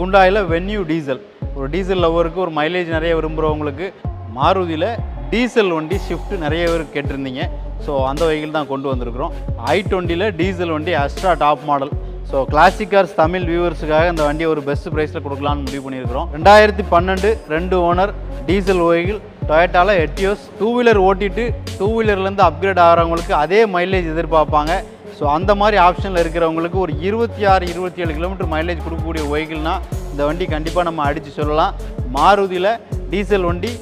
குண்டாயில் venue diesel ஒரு diesel லவ்வருக்கு ஒரு மைலேஜ் நிறைய விரும்புகிறவங்களுக்கு மாருதியில் டீசல் வண்டி ஷிஃப்ட் நிறைய பேர் கேட்டிருந்தீங்க. ஸோ அந்த வகையில் தான் கொண்டு வந்திருக்கிறோம். ஐ டுவெண்ட்டியில் டீசல் வண்டி Astra top model so classic cars Tamil வியூவர்ஸுக்காக இந்த வண்டியை ஒரு பெஸ்ட் ப்ரைஸில் கொடுக்கலான்னு முடிவு பண்ணியிருக்கிறோம். ரெண்டாயிரத்தி பன்னெண்டு ரெண்டு ஓனர் டீசல் வெஹிக்கிள் டொயட்டாவில் எட்டியோஸ் டூ வீலர் ஓட்டிட்டு டூ வீலர்லேருந்து அப்கிரேட் ஆகிறவங்களுக்கு அதே மைலேஜ் எதிர்பார்ப்பாங்க. ஸோ அந்த மாதிரி ஆப்ஷனில் இருக்கிறவங்களுக்கு ஒரு இருபத்தி ஆறு இருபத்தி ஏழு கிலோமீட்டர் மைலேஜ் கொடுக்கக்கூடிய வெஹிக்கிள்னா இந்த வண்டி கண்டிப்பாக நம்ம அடித்து சொல்லலாம். மாருதியில் டீசல் வண்டி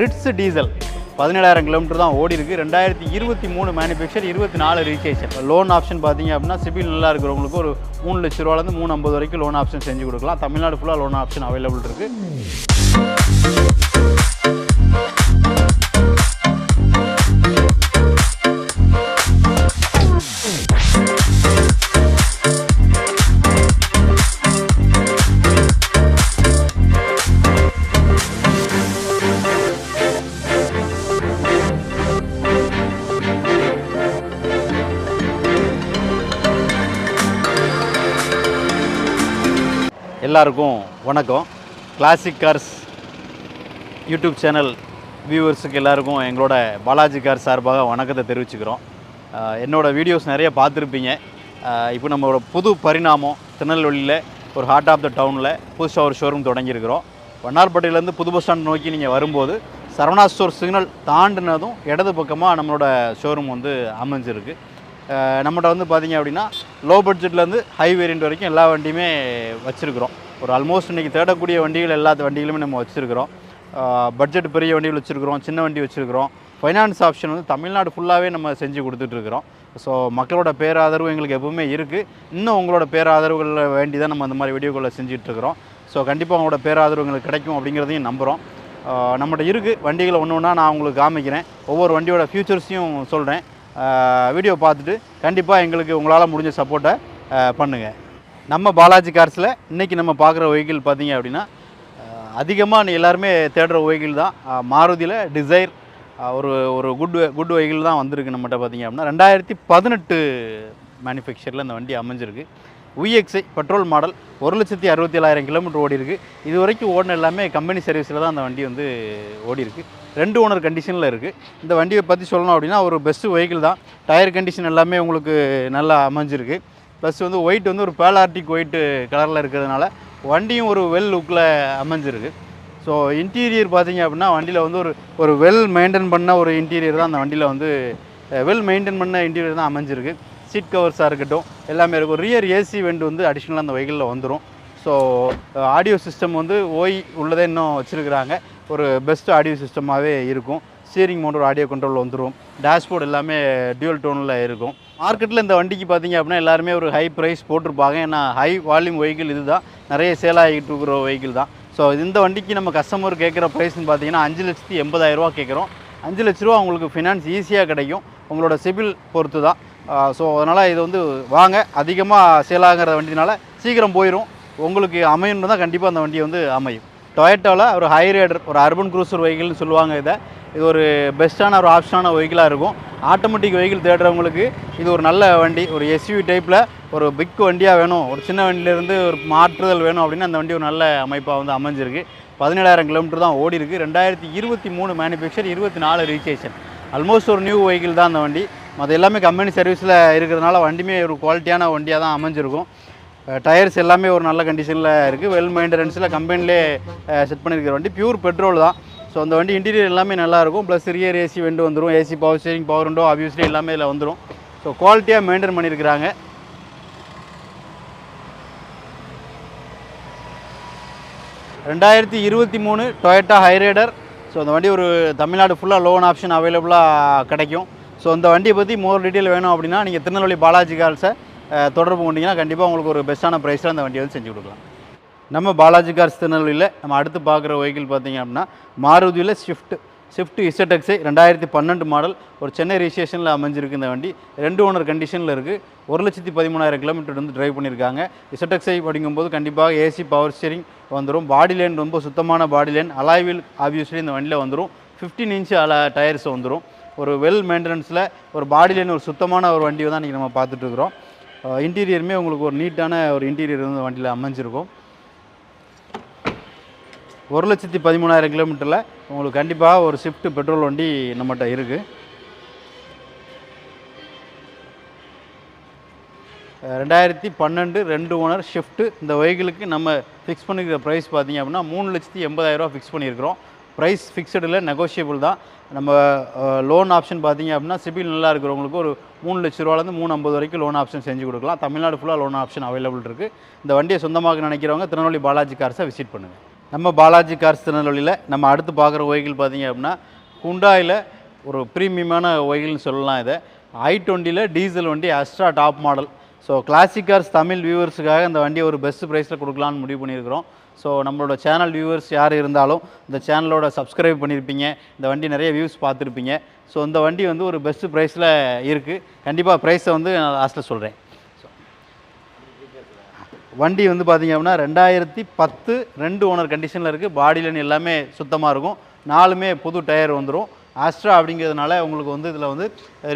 ரிட்ஸ் டீசல் பதினேழாயிரம் கிலோமீட்டர் தான் ஓடி இருக்குது ரெண்டாயிரத்தி இருபத்தி மூணு மேனுஃபேக்சர் இருபத்தி நாலு ரிஜிஸ்ட்ரேஷன் லோன் ஆப்ஷன் பார்த்தீங்க அப்படின்னா சிபில் நல்லா இருக்கிறவங்களுக்கு ஒரு மூணு லட்ச ரூபாலேருந்து மூணு ஐம்பது வரைக்கும் லோன் ஆப்ஷன் செஞ்சு கொடுக்கலாம். தமிழ்நாடு ஃபுல்லாக லோன் ஆப்ஷன் அவைலபிள் இருக்குது எல்லாருக்கும் வணக்கம். கிளாசிக் கார்ஸ் யூடியூப் சேனல் வியூவர்ஸுக்கு எல்லாருக்கும் எங்களோட பாலாஜி கார் சார்பாக வணக்கத்தை தெரிவிச்சுக்கிறோம். என்னோடய என்னோட வீடியோஸ் நிறைய பார்த்துருப்பீங்க. இப்போ நம்மளோட புது பரிணாமம் திருநெல்வேலியில் ஒரு ஹார்ட் ஆஃப் த டவுனில் புதுசாக ஒரு ஷோரூம் தொடங்கியிருக்கிறோம். வண்ணார்பட்டியிலேருந்து புது பஸ் ஸ்டாண்ட் நோக்கி நீங்கள் வரும்போது சரவணா ஸ்டோர் சிக்னல் தாண்டினதும் இடது பக்கமாக நம்மளோட ஷோரூம் வந்து அமைஞ்சிருக்கு. நம்மகிட்ட வந்து பார்த்தீங்க அப்படின்னா லோ பட்ஜெட்லேருந்து ஹை வேரியண்ட் வரைக்கும் எல்லா வண்டியுமே வச்சுருக்கிறோம். ஒரு ஆல்மோஸ்ட் இன்றைக்கி தேடக்கூடிய வண்டிகள் எல்லா வண்டிகளுமே நம்ம வச்சுருக்கிறோம். பட்ஜெட் பெரிய வண்டிகள் வச்சுருக்கிறோம் சின்ன வண்டி வச்சுருக்கிறோம். ஃபைனான்ஸ் ஆப்ஷன் வந்து தமிழ்நாடு ஃபுல்லாகவே நம்ம செஞ்சு கொடுத்துட்ருக்குறோம் ஸோ மக்களோட பேராதரவு எங்களுக்கு எப்பவுமே இருக்குது இன்னும் உங்களோட பேராதரவுகளில் வேண்டி தான் நம்ம அந்த மாதிரி வீடியோக்களை செஞ்சிட்ருக்கிறோம் ஸோ கண்டிப்பாக உங்களோட பேராதரவு எங்களுக்கு கிடைக்கும் அப்படிங்கிறதையும் நம்புகிறோம் நம்மகிட்ட இருக்குது வண்டிகளை ஒன்று ஒன்றா நான் உங்களுக்கு காமிக்கிறேன். ஒவ்வொரு வண்டியோட ஃபியூச்சர்ஸையும் சொல்கிறேன் வீடியோ பார்த்துட்டு கண்டிப்பாக எங்களுக்கு உங்களால் முடிஞ்ச சப்போர்ட்டை பண்ணுங்கள் நம்ம பாலாஜி கார்ஸில் இன்றைக்கி நம்ம பார்க்குற வெஹிக்கிள் பார்த்தீங்க அப்படின்னா அதிகமாக எல்லாருமே தேடுற வெஹிக்கிள் தான். மாருதியில் டிசைர் ஒரு ஒரு குட் குட் வெஹிக்கிள் தான் வந்திருக்கு நம்மகிட்ட பார்த்தீங்க அப்படின்னா. ரெண்டாயிரத்தி பதினெட்டு மேனுஃபேக்சரில் இந்த வண்டி அமைஞ்சிருக்கு. விஎக்ஸை பெட்ரோல் மாடல் ஒரு லட்சத்தி அறுபத்தி ஏழாயிரம் கிலோமீட்டர் ஓடி இருக்குது இது வரைக்கும் ஓடின எல்லாமே கம்பெனி சர்வீஸில் தான் அந்த வண்டி வந்து ஓடி இருக்குது ரெண்டு ஓனர் கண்டிஷனில் இருக்குது இந்த வண்டியை பற்றி சொல்லணும் அப்படின்னா ஒரு பெஸ்ட்டு வெஹிக்கிள் தான். டயர் கண்டிஷன் எல்லாமே உங்களுக்கு நல்லா அமைஞ்சிருக்கு. ப்ளஸ் வந்து ஒயிட் வந்து ஒரு பேலார்டிக் ஒயிட்டு கலரில் இருக்கிறதுனால வண்டியும் ஒரு வெல் லுக்கில் அமைஞ்சிருக்கு. ஸோ இன்டீரியர் பார்த்தீங்க அப்படின்னா வண்டியில் வந்து ஒரு ஒரு வெல் மெயின்டைன் பண்ண ஒரு இன்டீரியர் தான் அந்த வண்டியில் வந்து வெல் மெயின்டைன் பண்ண இன்டீரியர் தான் அமைஞ்சிருக்கு. சீட் கவர்ஸாக இருக்கட்டும் எல்லாமே இருக்கும். ரியர் ஏசி வெண்ட் வந்து அடிஷ்னலாக அந்த வெஹிக்கிளில் வந்துடும் ஸோ ஆடியோ சிஸ்டம் வந்து ஓய் உள்ளதே இன்னும் வச்சுருக்கிறாங்க. ஒரு பெஸ்ட் ஆடியோ சிஸ்டமாகவே இருக்கும். ஸ்டீரிங் மோட்டர் ஆடியோ கண்ட்ரோல் வந்துடும் டேஷ்போர்ட் எல்லாமே டியூல் டோனில் இருக்கும். மார்க்கெட்டில் இந்த வண்டிக்கு பார்த்தீங்க அப்படின்னா எல்லாருமே ஒரு ஹை ப்ரைஸ் போட்டிருப்பாங்க. ஏன்னா ஹை வால்யூம் வெஹிக்கிள் இதுதான். நிறைய சேல் ஆகிட்டு இருக்கிற வெஹிக்கிள் தான். ஸோ இந்த வண்டிக்கு நம்ம கஸ்டமர் கேட்குற ப்ரைஸ்னு பார்த்தீங்கன்னா அஞ்சு லட்சத்தி எண்பதாயிரரூவா கேட்குறோம். அஞ்சு லட்ச ரூபா உங்களுக்கு ஃபினான்ஸ் ஈஸியாக கிடைக்கும். உங்களோட சிபில் பொறுத்து தான் ஸோ அதனால் இது வந்து வாங்க அதிகமாக சேலாகிற வண்டினால சீக்கிரம் போயிடும் உங்களுக்கு அமையணும் தான் கண்டிப்பாக அந்த வண்டி வந்து அமையும். டொயட்டோவில் ஒரு ஹை ரேடர் ஒரு அர்பன் க்ரூசர் வெஹிக்கிள்னு சொல்லுவாங்க இதை. இது ஒரு பெஸ்ட்டான ஒரு ஆப்ஷனான வெஹிக்கிளாக இருக்கும். ஆட்டோமேட்டிக் வெஹிக்கிள் தேடுறவங்களுக்கு இது ஒரு நல்ல வண்டி ஒரு எஸ்யூவி டைப்பில் ஒரு பிக் வண்டியாக வேணும். ஒரு சின்ன வண்டியிலேருந்து ஒரு மாற்றுதல் வேணும் அப்படின்னு அந்த வண்டி ஒரு நல்ல அமைப்பாக வந்து அமைஞ்சிருக்கு. பதினேழாயிரம் கிலோமீட்டர் தான் ஓடி இருக்குது ரெண்டாயிரத்தி இருபத்தி மூணு மேனுஃபேக்சர் இருபத்தி நாலு ரிஜிஸ்ட்ரேஷன் ஆல்மோஸ்ட் ஒரு நியூ வெஹிக்கிள் தான் அந்த வண்டி. மற்ற எல்லாமே கம்பெனி சர்வீஸில் இருக்கிறதுனால வண்டியுமே ஒரு குவாலிட்டியான வண்டியாக தான் அமைஞ்சிருக்கும். டயர்ஸ் எல்லாமே ஒரு நல்ல கண்டிஷனில் இருக்குது வெல் மெயின்டெனன்ஸில் கம்பெனிலே செட் பண்ணியிருக்கிற வண்டி. பியூர் பெட்ரோல் தான். ஸோ அந்த வண்டி இன்டீரியர் எல்லாமே நல்லாயிருக்கும் ப்ளஸ் ரியர் ஏசி வெண்டு வந்துடும் AC power steering power window obviously எல்லாமே இதில் வந்துடும் ஸோ குவாலிட்டியாக மெயின்டைன் பண்ணியிருக்கிறாங்க ரெண்டாயிரத்தி இருபத்தி மூணு டொயட்டா ஹைரைடர் ஸோ அந்த வண்டி ஒரு தமிழ்நாடு ஃபுல்லாக லோன் ஆப்ஷன் அவைலபிளாக கிடைக்கும். ஸோ அந்த வண்டியை பற்றி மோர் டீட்டெயில் வேணும் அப்படின்னா நீங்கள் திருநெல்வேலி பாலாஜி கார்ஸை தொடர்பு கொண்டீங்கன்னா கண்டிப்பாக உங்களுக்கு ஒரு பெஸ்ட்டான ப்ரைஸில் அந்த வண்டியை வந்து செஞ்சு கொடுக்கலாம். நம்ம பாலாஜி கார்ஸ் திருநெல்வேலியில் நம்ம அடுத்து பார்க்குற வெஹிக்கிள் பார்த்தீங்க அப்படின்னா மாருதியில் ஸ்விஃப்ட் ஸ்விஃப்ட் இசட்டெக்ஸை ரெண்டாயிரத்தி பன்னெண்டு மாடல் ஒரு சென்னை ரிஜிஸ்ட்ரேஷனில் அமைஞ்சிருக்கு இந்த வண்டி. ரெண்டு ஓனர் கண்டிஷனில் இருக்குது ஒரு லட்சத்தி பதிமூணாயிரம் கிலோமீட்டர் வந்து டிரைவ் பண்ணியிருக்காங்க. இசட்டெக்ஸை அப்படிங்கும்போது கண்டிப்பாக ஏசி பவர் ஸ்டீரிங் வந்துடும் பாடி லைன் ரொம்ப சுத்தமான பாடி லைன் அலாய்வில் ஆப்வியஸ்லி இந்த வண்டியில் வந்துடும் ஃபிஃப்டின் இன்ச்சு அல டயர்ஸ் வந்துடும் ஒரு வெல் மெயின்டெனன்ஸில் ஒரு பாடியிலேருந்து ஒரு சுத்தமான ஒரு வண்டியை தான் இன்றைக்கி நம்ம பார்த்துட்ருக்குறோம் இன்டீரியருமே உங்களுக்கு ஒரு நீட்டான ஒரு இன்டீரியர் வந்து வண்டியில் அமைஞ்சிருக்கும். ஒரு லட்சத்தி பதிமூணாயிரம் கிலோமீட்டரில் உங்களுக்கு கண்டிப்பாக ஒரு ஷிஃப்ட் பெட்ரோல் வண்டி நம்மகிட்ட இருக்குது ரெண்டாயிரத்தி பன்னெண்டு ரெண்டு ஓனர் ஷிஃப்ட்டு இந்த வெஹிக்கிளுக்கு நம்ம ஃபிக்ஸ் பண்ணிக்கிற ப்ரைஸ் பார்த்தீங்க அப்படின்னா மூணு லட்சத்தி எண்பதாயிரரூவா ஃபிக்ஸ் பண்ணியிருக்கிறோம். ப்ரைஸ் ஃபிக்ஸடில் நெகோஷியபிள் தான். நம்ம லோன் ஆப்ஷன் பார்த்தீங்க அப்படின்னா சிபில் நல்லா இருக்கிறவங்களுக்கு ஒரு மூணு லட்ச ரூபாலேருந்து மூணு ஐம்பது வரைக்கும் லோன் ஆப்ஷன் செஞ்சு கொடுக்கலாம். தமிழ்நாடு ஃபுல்லாக லோன் ஆப்ஷன் அவைலபிள் இருக்குது இந்த வண்டியை சொந்தமாக நினைக்கிறவங்க திருநெல்வேலி பாலாஜி கார்ஸை விசிட் பண்ணுங்கள் நம்ம பாலாஜி கார்ஸ் திருநெல்வேலியில் நம்ம அடுத்து பார்க்குற வெஹிக்கிள் பார்த்தீங்க அப்படின்னா ஹுண்டாயில் ஒரு ப்ரீமியமான வெஹிக்கிள்னு சொல்லலாம் இதை. ஐ டுவெண்ட்டியில் டீசல் வண்டி Astra top model so classic cars Tamil வியூவர்ஸுக்காக இந்த வண்டியை ஒரு பெஸ்ட் ப்ரைஸில் கொடுக்கலான்னு முடிவு பண்ணியிருக்கிறோம். ஸோ நம்மளோட சேனல் வியூவர்ஸ் யார் இருந்தாலும் இந்த சேனலோட சப்ஸ்கிரைப் பண்ணியிருப்பீங்க இந்த வண்டி நிறைய வியூஸ் பார்த்துருப்பீங்க. ஸோ இந்த வண்டி வந்து ஒரு பெஸ்ட் ப்ரைஸில் இருக்குது கண்டிப்பாக ப்ரைஸை வந்து நான் லாஸ்ட்டில் சொல்கிறேன் வண்டி வந்து பார்த்திங்க அப்படின்னா ரெண்டாயிரத்தி பத்து ரெண்டு ஓனர் கண்டிஷனில் இருக்குது பாடியிலன்னு எல்லாமே சுத்தமாக இருக்கும். நாலுமே புது டயர் வந்துடும் ஆஸ்ட்ரா அப்படிங்கிறதுனால உங்களுக்கு வந்து இதில் வந்து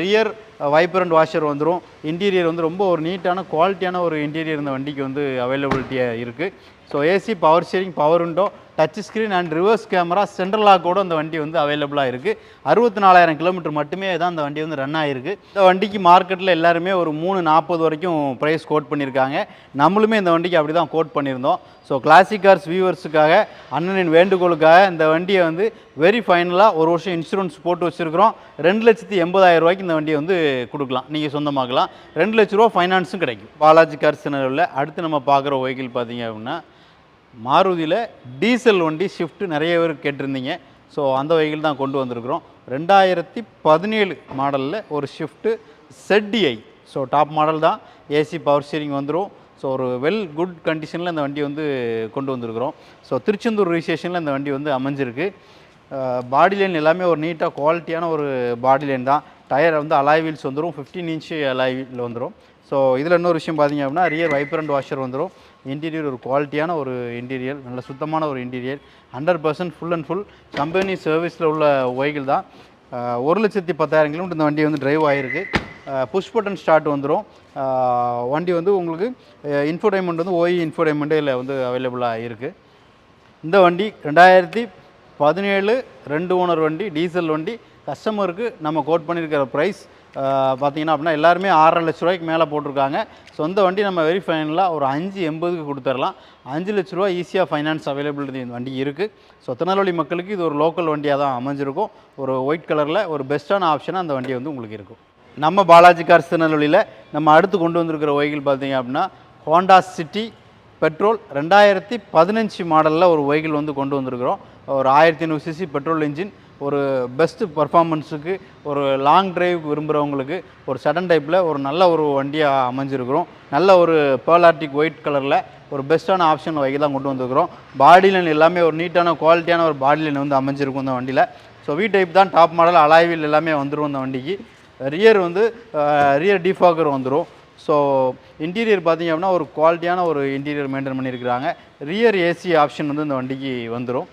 ரியர் வைப்பர் அண்ட் வாஷர் வந்துடும் இன்டீரியர் வந்து ரொம்ப ஒரு நீட்டான குவாலிட்டியான ஒரு இன்டீரியர் இந்த வண்டிக்கு வந்து அவைலபிலிட்டியாக இருக்குது so AC power steering power window touch screen and reverse camera central லாக்கோட இந்த வண்டி வந்து அவைலபிளாக இருக்குது அறுபத்தி நாலாயிரம் கிலோமீட்டர் மட்டுமே தான் இந்த வண்டி வந்து ரன் ஆகிருக்கு இந்த வண்டிக்கு மார்க்கெட்டில் எல்லாருமே ஒரு மூணு நாற்பது வரைக்கும் ப்ரைஸ் கோட் பண்ணியிருக்காங்க. நம்மளுமே இந்த வண்டிக்கு அப்படி தான் கோட் பண்ணியிருந்தோம். ஸோ கிளாசிக் கார்ஸ் வியூவர்ஸுக்காக அண்ணனின் வேண்டுகோளுக்காக இந்த வண்டியை வந்து வெரி ஃபைனலாக ஒரு வருஷம் இன்சூரன்ஸ் போட்டு வச்சுருக்கிறோம். ரெண்டு லட்சத்தி எண்பதாயிரம் ரூபாய்க்கு இந்த வண்டியை வந்து கொடுக்கலாம். நீங்கள் சொந்தமாக்கலாம். ரெண்டு லட்ச ரூபா ஃபைனான்ஸும் கிடைக்கும். பாலாஜி கார்ஸ் உள்ள அடுத்து நம்ம பார்க்குற வெஹிக்கிள் பார்த்தீங்க அப்படின்னா மாருதியில் டீசல் வண்டி ஷிஃப்ட் நிறைய பேர் கேட்டிருந்தீங்க. ஸோ அந்த வகையில் தான் கொண்டு வந்திருக்கிறோம். ரெண்டாயிரத்தி பதினேழு மாடலில் ஒரு ஷிஃப்ட்டு செட்டிஐ ஸோ டாப் மாடல் தான். ஏசி பவர் ஸ்டீரிங் வந்துடும் ஸோ ஒரு வெல் குட் கண்டிஷனில் இந்த வண்டி வந்து கொண்டு வந்திருக்கிறோம். ஸோ திருச்செந்தூர் ரிஜிஸ்ட்ரேஷனில் இந்த வண்டி வந்து அமைஞ்சிருக்கு. பாடி லைன் எல்லாமே ஒரு நீட்டாக குவாலிட்டியான ஒரு பாடி லைன் தான். டயர் வந்து அலாய் வீல்ஸ் வந்துடும் ஃபிஃப்டீன் இன்ச்சு அலாய் வீல் வந்துடும் ஸோ இதில் இன்னொரு விஷயம் பார்த்தீங்க அப்படின்னா ரியர் வைப்ரண்ட் வாஷர் வந்துடும் இன்டீரியர் ஒரு குவாலிட்டியான ஒரு இன்டீரியர் நல்ல சுத்தமான ஒரு interior hundred percent full and full company சர்வீஸில் உள்ள ஒய்கள் தான். ஒரு லட்சத்தி பத்தாயிரம் கிலோமீட்டர் இந்த வண்டி வந்து டிரைவ் ஆகிருக்கு புஷ் பட்டன் ஸ்டார்ட் வந்துடும் வண்டி வந்து உங்களுக்கு இன்ஃபோடைமெண்ட் வந்து ஓஇ இன்ஃபோடைன்மெண்ட்டு இதில் வந்து அவைலபிளாக இருக்குது இந்த வண்டி ரெண்டாயிரத்தி பதினேழு ரெண்டு ஓனர் வண்டி டீசல் வண்டி கஸ்டமருக்கு நம்ம கோட் பண்ணியிருக்கிற ப்ரைஸ் பார்த்தீங்கன்னா அப்படின்னா எல்லாருமே ஆறரை லட்ச ரூபாய்க்கு மேலே போட்டிருக்காங்க. சொந்த வண்டி நம்ம வெரி ஃபைனலாக ஒரு அஞ்சு எண்பதுக்கு கொடுத்துடலாம். அஞ்சு லட்ச ரூபா ஈஸியாக ஃபைனான்ஸ் அவைலபிலிட்டி இந்த வண்டி இருக்குது ஸோ திருநெல்வேலி மக்களுக்கு இது ஒரு லோக்கல் வண்டியாக தான் அமைஞ்சிருக்கும். ஒரு ஒயிட் கலரில் ஒரு பெஸ்ட்டான ஆப்ஷனாக அந்த வண்டி வந்து உங்களுக்கு இருக்கும். நம்ம பாலாஜி கார்ஸ் திருநெல்வேலியில் நம்ம அடுத்து கொண்டு வந்திருக்கிற வெஹிக்கிள் பார்த்தீங்க அப்படின்னா ஹோண்டா சிட்டி பெட்ரோல் ரெண்டாயிரத்தி பதினஞ்சு மாடலில் ஒரு வெஹிக்கிள் வந்து கொண்டு வந்திருக்கிறோம். ஒரு ஆயிரத்தி ஐநூறு சிசி பெட்ரோல் இன்ஜின் ஒரு பெஸ்ட்டு பர்ஃபார்மன்ஸுக்கு ஒரு லாங் டிரைவ் விரும்புகிறவங்களுக்கு ஒரு சடன் டைப்பில் ஒரு நல்ல ஒரு வண்டியாக அமைஞ்சிருக்கிறோம். நல்ல ஒரு பேர்லார்டிக் ஒயிட் கலரில் ஒரு பெஸ்ட்டான ஆப்ஷன் வகை தான் கொண்டு வந்திருக்கிறோம். பாடி லைன் எல்லாமே ஒரு நீட்டான குவாலிட்டியான ஒரு பாடி லைன் வந்து அமைஞ்சிருக்கும் இந்த வண்டியில். ஸோ வி டைப் தான் டாப் மாடல் அலாய்வில் எல்லாமே வந்துடும் இந்த வண்டிக்கு. ரியர் வந்து ரியர் டிஃபாகர் வந்துடும் ஸோ இன்டீரியர் பார்த்திங்க அப்படின்னா ஒரு குவாலிட்டியான ஒரு இன்டீரியர் மெயின்டைன் பண்ணியிருக்கிறாங்க. ரியர் ஏசி ஆப்ஷன் வந்து இந்த வண்டிக்கு வந்துடும்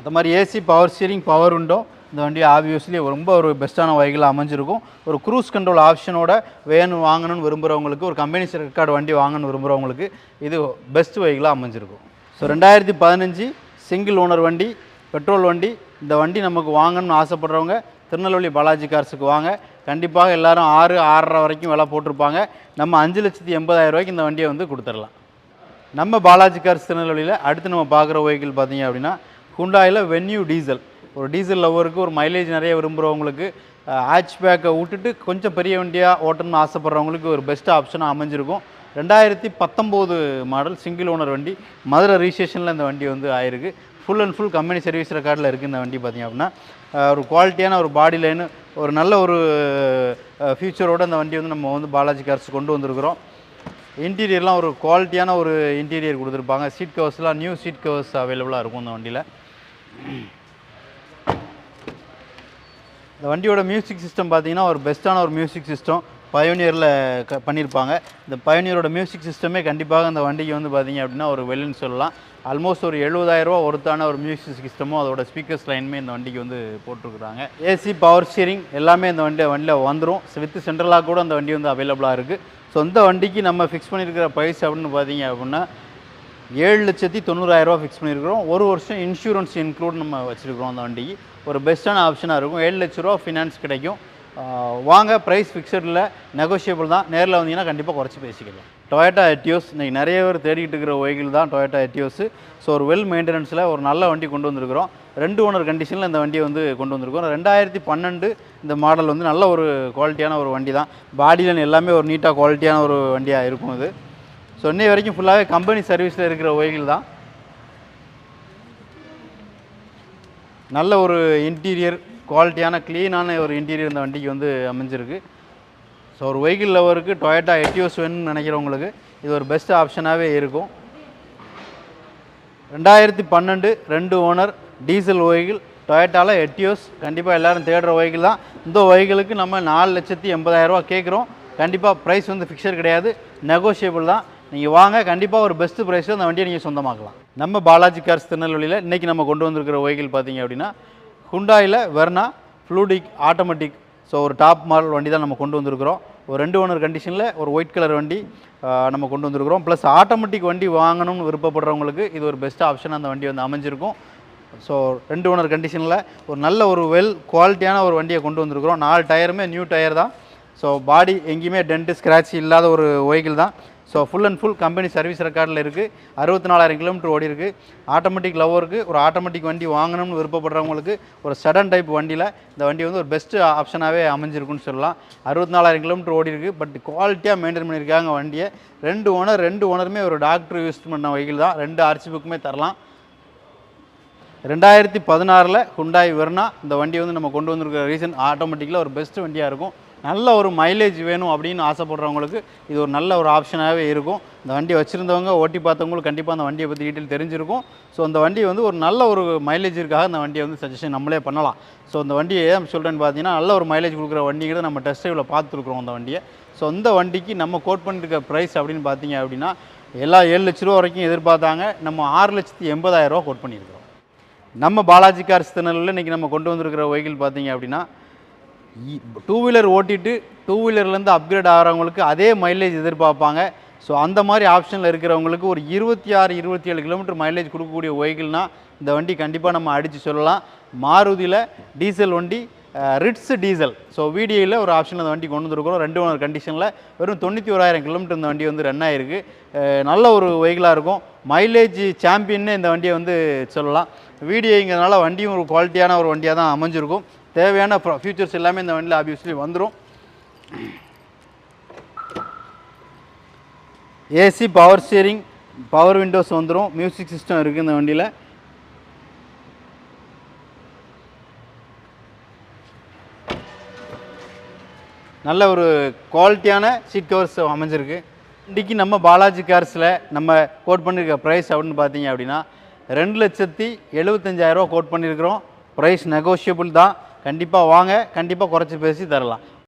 அந்த மாதிரி AC power steering power window இந்த வண்டி ஆப்வியஸ்லி ரொம்ப ஒரு பெஸ்ட்டான வகையில் அமைஞ்சிருக்கும். ஒரு க்ரூஸ் கண்ட்ரோல் ஆப்ஷனோட வேணும் வாங்கணும்னு விரும்புகிறவங்களுக்கு ஒரு கம்பெனி ரெக்கார்டு வண்டி வாங்கணும்னு விரும்புகிறவங்களுக்கு இது பெஸ்ட் வகைகளாக அமைஞ்சிருக்கும். ஸோ ரெண்டாயிரத்தி பதினஞ்சு சிங்கிள் ஓனர் வண்டி பெட்ரோல் வண்டி இந்த வண்டி நமக்கு வாங்கணும்னு ஆசைப்படுறவங்க திருநெல்வேலி பாலாஜி கார்ஸுக்கு வாங்க. கண்டிப்பாக எல்லாரும் ஆறு ஆறரை வரைக்கும் விலை போட்டிருப்பாங்க. நம்ம அஞ்சு லட்சத்தி எண்பதாயிரம் ரூபாய்க்கு இந்த வண்டியை வந்து கொடுத்துடலாம். நம்ம பாலாஜி கார்ஸ் திருநெல்வேலியில் அடுத்து நம்ம பார்க்குற வெஹிக்கிள் பார்த்தீங்க அப்படின்னா ஹுண்டாயில் வென்யூ டீசல் ஒரு டீசல் லவருக்கு ஒரு மைலேஜ் நிறைய விரும்புகிறவங்களுக்கு ஹேட்ச் பேக்கை விட்டுட்டு கொஞ்சம் பெரிய வண்டியாக ஓட்டணும்னு ஆசைப்பட்றவங்களுக்கு ஒரு பெஸ்ட் ஆப்ஷனாக அமைஞ்சிருக்கும். ரெண்டாயிரத்தி பத்தொம்போது மாடல் சிங்கிள் ஓனர் வண்டி. மதுரை ரிஜிஸ்ட்ரேஷனில் இந்த வண்டி வந்து ஆயிருக்கு. Full and full company service ரெக்கார்டில் இருக்குது இந்த வண்டி பார்த்திங்க அப்படின்னா. ஒரு குவாலிட்டியான ஒரு பாடி லைனு ஒரு நல்ல ஒரு ஃபியூச்சரோடு அந்த வண்டி வந்து நம்ம வந்து பாலாஜி கார்ஸ் கொண்டு வந்திருக்கிறோம். இன்டீரியர்லாம் ஒரு குவாலிட்டியான ஒரு இன்டீரியர் கொடுத்துருப்பாங்க. சீட் கவர்ஸ்லாம் நியூ சீட் கவர்ஸ் அவைலபிளாக இருக்கும் இந்த வண்டியில். இந்த வண்டியோட மியூசிக் சிஸ்டம் பார்த்தீங்கன்னா ஒரு பெஸ்ட்டான ஒரு மியூசிக் சிஸ்டம் பயோனியரில் க பண்ணியிருப்பாங்க. இந்த பயோனியரோட மியூசிக் சிஸ்டமே கண்டிப்பாக அந்த வண்டிக்கு வந்து பார்த்தீங்க அப்படின்னா ஒரு வெளின்னு சொல்லலாம். ஆல்மோஸ்ட் ஒரு எழுபதாயிரரூவா ஒருத்தான ஒரு மியூசிக் சிஸ்டமும் அதோட ஸ்பீக்கர்ஸ் லைனுமே இந்த வண்டிக்கு வந்து போட்டிருக்கிறாங்க. ஏசி பவர் ஸ்டீரிங் எல்லாமே இந்த வண்டி வண்டியில் வந்துடும் வித் சென்ட்ரலாக கூட அந்த வண்டி வந்து அவைலபிளாக இருக்குது ஸோ இந்த வண்டிக்கு நம்ம ஃபிக்ஸ் பண்ணியிருக்கிற ப்ரைஸ் அப்படின்னு பார்த்தீங்க அப்படின்னா ஏழு லட்சத்தி தொண்ணூறாயிரரூவா ஃபிக்ஸ் பண்ணியிருக்கிறோம். ஒரு வருஷம் இன்சூரன்ஸ் இன்க்ளூட் நம்ம வச்சுருக்கிறோம் அந்த வண்டிக்கு. ஒரு பெஸ்ட்டான ஆப்ஷனாக இருக்கும். ஏழு லட்ச ரூபா ஃபினான்ஸ் கிடைக்கும். வாங்க ப்ரைஸ் ஃபிக்ஸடில் நெகோஷியபிள் தான். நேரில் வந்தீங்கன்னா கண்டிப்பாக குறைச்சி பேசிக்கலாம். டொயோட்டா எட்டியோஸ் இன்றைக்கி நிறைய பேர் தேடிக்கிட்டு இருக்கிற வெஹிக்கிள் தான் டொயோட்டா எட்டியோஸ் ஸோ ஒரு வெல் மெயின்டெனன்ஸில் ஒரு நல்ல வண்டி கொண்டு வந்திருக்கிறோம். ரெண்டு ஓனர் கண்டிஷனில் இந்த வண்டியை வந்து கொண்டு வந்திருக்கோம் ரெண்டாயிரத்தி பன்னெண்டு இந்த மாடல் வந்து நல்ல ஒரு குவாலிட்டியான ஒரு வண்டி தான் பாடியில் எல்லாமே ஒரு நீட்டாக குவாலிட்டியான ஒரு வண்டியாக இருக்கும் இது. ஸோ இன்னை வரைக்கும் ஃபுல்லாகவே கம்பெனி சர்வீஸில் இருக்கிற வெஹிக்கிள் தான். நல்ல ஒரு இன்டீரியர் குவாலிட்டியான க்ளீனான ஒரு இன்டீரியர் இந்த வண்டிக்கு வந்து அமைஞ்சிருக்கு. ஸோ ஒரு வெஹிக்கிள் லவருக்கு டொயோட்டா எட்டியோஸ் வேணும்னு நினைக்கிறவங்களுக்கு இது ஒரு பெஸ்ட் ஆப்ஷனாகவே இருக்கும். ரெண்டாயிரத்தி பன்னெண்டு ரெண்டு ஓனர் டீசல் வெஹிக்கிள் டொயோட்டாவில் எட்டியோஸ் கண்டிப்பாக எல்லாரும் தேடுற வெஹிக்கிள் தான். இந்த வெஹிக்கிளுக்கு நம்ம நாலு லட்சத்தி எண்பதாயிரரூவா கேட்குறோம் கண்டிப்பாக ப்ரைஸ் வந்து ஃபிக்ஸர் கிடையாது. நெகோஷியபிள் தான். நீங்கள் வாங்க கண்டிப்பாக ஒரு பெஸ்ட் ப்ரைஸில் அந்த வண்டியை நீங்கள் சொந்தமாக்கலாம். நம்ம பாலாஜி கார்ஸ் திருநெல்வேலியில் இன்றைக்கி நம்ம கொண்டு வந்திருக்கிற வெஹிக்கிள் பார்த்தீங்க அப்படின்னா ஹுண்டாயில் வெர்னா ஃப்ளூடிக் ஆட்டோமேட்டிக் ஸோ ஒரு டாப் மாடல் வண்டி தான் நம்ம கொண்டு வந்திருக்கிறோம். ஒரு ரெண்டு ஓனர் கண்டிஷனில் ஒரு ஒயிட் கலர் வண்டி நம்ம கொண்டு வந்திருக்கிறோம். ப்ளஸ் ஆட்டோமேட்டிக் வண்டி வாங்கணும்னு விருப்பப்படுறவங்களுக்கு இது ஒரு பெஸ்ட் ஆப்ஷன் அந்த வண்டி வந்து அமைஞ்சிருக்கும். ஸோ ரெண்டு ஓனர் கண்டிஷனில் ஒரு நல்ல ஒரு வெல் குவாலிட்டியான ஒரு வண்டியை கொண்டு வந்திருக்கிறோம். நாலு டயருமே நியூ டயர் தான். ஸோ பாடி எங்கேயுமே டென்ட்டு ஸ்க்ராட்ச் இல்லாத ஒரு வெஹிக்கிள் தான். So full and full company service ரெக்கார்டில் இருக்குது அறுபத்தி நாலாயிரம் கிலோமீட்டர் ஓடி இருக்குது ஆட்டோமேட்டிக் லவ்வருக்கு ஒரு ஆட்டோமேட்டிக் வண்டி வாங்கணும்னு விருப்பப்படுறவங்களுக்கு ஒரு சடன் டைப் வண்டியில் இந்த வண்டி வந்து ஒரு பெஸ்ட் ஆப்ஷனாகவே அமைஞ்சிருக்குன்னு சொல்லலாம். அறுபத்தி நாலாயிரம் கிலோமீட்டர் ஓடி இருக்குது பட் குவாலிட்டியாக மெயின்டைன் பண்ணியிருக்காங்க வண்டியை. ரெண்டு ஓனர் ரெண்டு ஓனருமே ஒரு டாக்டர் யூஸ் பண்ண வெஹிக்கிள் தான். ரெண்டு ஆர்சி புக்குமே தரலாம். ரெண்டாயிரத்தி பதினாறில் ஹுண்டாய் வெர்னா இந்த வண்டி வந்து நம்ம கொண்டு வந்திருக்கிற ரீசன் ஆட்டோமேட்டிக்கில் ஒரு பெஸ்ட் வண்டியாக இருக்கும். நல்ல ஒரு மைலேஜ் வேணும் அப்படின்னு ஆசைப்படுறவங்களுக்கு இது ஒரு நல்ல ஒரு ஆப்ஷனாகவே இருக்கும். இந்த வண்டி வச்சுருந்தவங்க ஓட்டி பார்த்தவங்களுக்கு கண்டிப்பாக அந்த வண்டியை பற்றி டீட்டெயில் தெரிஞ்சிருக்கும். ஸோ அந்த வண்டி வந்து ஒரு நல்ல ஒரு மைலேஜிற்காக இந்த வண்டியை வந்து சஜஷன் நம்மளே பண்ணலாம். ஸோ அந்த வண்டியை ஏன் சொல்கிறேன்னு பார்த்தீங்கன்னா நல்ல ஒரு மைலேஜ் கொடுக்குற வண்டிங்கிறத நம்ம டெஸ்ட் ட்ரைவில் பார்த்துருக்குறோம் அந்த வண்டியை. ஸோ அந்த வண்டிக்கு நம்ம கோட் பண்ணிருக்க ப்ரைஸ் அப்படின்னு பார்த்தீங்க அப்படின்னா எல்லா ஏழு லட்ச ரூபா வரைக்கும் எதிர்பார்த்தாங்க. நம்ம ஆறு லட்சத்தி எண்பதாயிரம் ரூபா கோட் பண்ணியிருக்கிறோம். நம்ம பாலாஜி கார்ஸ் திருநெல்வேலியில் இன்றைக்கி நம்ம கொண்டு வந்திருக்கிற வெஹிக்கிள் பார்த்தீங்க அப்படின்னா டூ வீலர் ஓட்டிட்டு டூ வீலர்லேருந்து அப்கிரேட் ஆகிறவங்களுக்கு அதே மைலேஜ் எதிர்பார்ப்பாங்க. ஸோ அந்த மாதிரி ஆப்ஷனில் இருக்கிறவங்களுக்கு ஒரு இருபத்தி ஆறு இருபத்தி ஏழு கிலோமீட்டர் மைலேஜ் கொடுக்கக்கூடிய வெஹிக்கிள்னால் இந்த வண்டி கண்டிப்பாக நம்ம அடித்து சொல்லலாம். மாருதியில் டீசல் வண்டி ரிட்ஸ் டீசல் ஸோ வீடியோவில் ஒரு ஆப்ஷனில் அந்த வண்டி கொண்டு வந்துருக்கிறோம். ரெண்டு ஓனர் கண்டிஷனில் வெறும் தொண்ணூற்றி ஓராயிரம் கிலோமீட்டர் இந்த வண்டி வந்து ரன் ஆகிருக்கு நல்ல ஒரு வெஹிக்கிளாக இருக்கும். மைலேஜ் சாம்பியன்னு இந்த வண்டியை வந்து சொல்லலாம். வீடியோங்கிறதுனால வண்டியும் ஒரு குவாலிட்டியான ஒரு வண்டியாக தான் அமைஞ்சிருக்கும். தேவையான ஃபியூச்சர்ஸ் எல்லாமே இந்த வண்டியில் ஆப்வியஸ்லி வந்துடும் AC power steering power windows வந்துடும் மியூசிக் சிஸ்டம் இருக்குது இந்த வண்டியில். நல்ல ஒரு குவாலிட்டியான சீட் கவர்ஸ் அமைஞ்சிருக்கு. இன்றைக்கி நம்ம பாலாஜி கார்ஸில் நம்ம கோட் பண்ணியிருக்க ப்ரைஸ் அப்படின்னு பார்த்தீங்க அப்படின்னா ரெண்டு லட்சத்தி எழுபத்தஞ்சாயிரரூவா கோட் பண்ணியிருக்கிறோம் ப்ரைஸ் நெகோஷியபிள் தான். கண்டிப்பாக வாங்க கண்டிப்பாக குறைச்சி பேசி தரலாம்.